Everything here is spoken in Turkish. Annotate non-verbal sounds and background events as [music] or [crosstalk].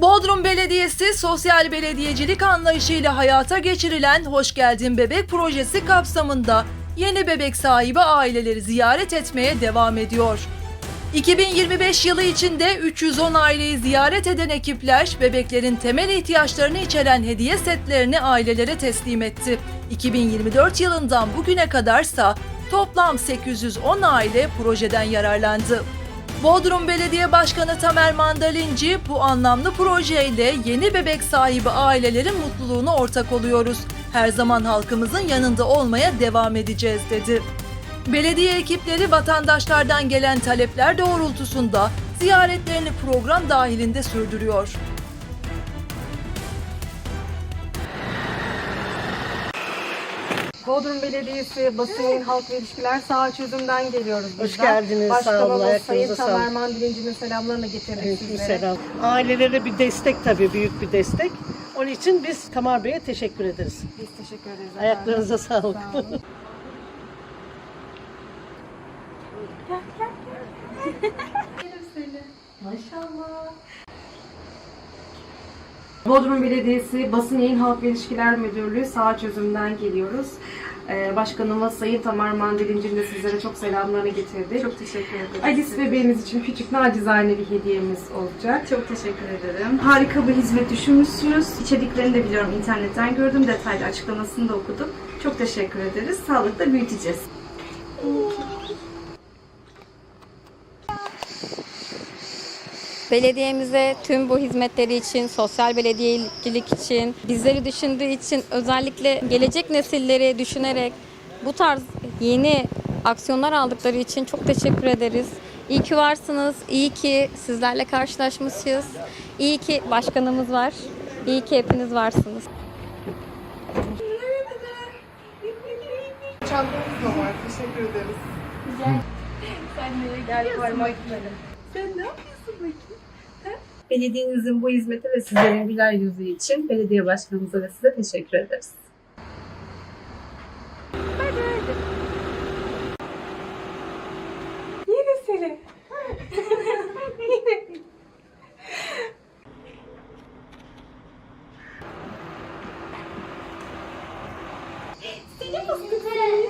Bodrum Belediyesi sosyal belediyecilik anlayışıyla hayata geçirilen Hoş Geldin Bebek projesi kapsamında yeni bebek sahibi aileleri ziyaret etmeye devam ediyor. 2025 yılı içinde 310 aileyi ziyaret eden ekipler bebeklerin temel ihtiyaçlarını içeren hediye setlerini ailelere teslim etti. 2024 yılından bugüne kadarsa toplam 810 aile projeden yararlandı. Bodrum Belediye Başkanı Tamer Mandalinci bu anlamlı projeyle yeni bebek sahibi ailelerin mutluluğuna ortak oluyoruz. Her zaman halkımızın yanında olmaya devam edeceğiz dedi. Belediye ekipleri vatandaşlardan gelen talepler doğrultusunda ziyaretlerini program dahilinde sürdürüyor. Bodrum Belediyesi Basın Halk ve İlişkiler Saha Çözüm'den geliyoruz. Hoş bizler. geldiniz, sağ olun, Başkanımız ayaklarınıza Sayın sağlık. Tamer Mandilinci'nin selamlarını getirdik sizlere. Selam. Ailelere bir destek tabii, büyük bir destek. Onun için biz Tamar Bey'e teşekkür ederiz. Biz teşekkür ederiz. efendim. Ayaklarınıza sağlık. Sağ olun. [laughs] Bodrum Belediyesi Basın Yayın Halk İlişkiler Müdürlüğü Saha Çözüm'den geliyoruz. Ee, Başkanımız Sayın Tamer Mandilinci'nin de sizlere çok selamlarını getirdik. Çok teşekkür ederim. Alice bebeğimiz için küçük nacizane bir hediyemiz olacak. Çok teşekkür ederim. Harika bir hizmet düşünmüşsünüz. İçeriklerini de biliyorum internetten gördüm. Detaylı açıklamasını da okudum. Çok teşekkür ederiz. Sağlıkla büyüteceğiz. Belediyemize tüm bu hizmetleri için, sosyal belediyecilik için, bizleri düşündüğü için özellikle gelecek nesilleri düşünerek bu tarz yeni aksiyonlar aldıkları için çok teşekkür ederiz. İyi ki varsınız, iyi ki sizlerle karşılaşmışız, iyi ki başkanımız var, iyi ki hepiniz varsınız. Çantamız da var. Teşekkür ederiz. Belediyenizin bu hizmeti ve sizlerin güler yüzü için belediye başkanımıza ve size teşekkür ederiz. Seni fıstıklarım.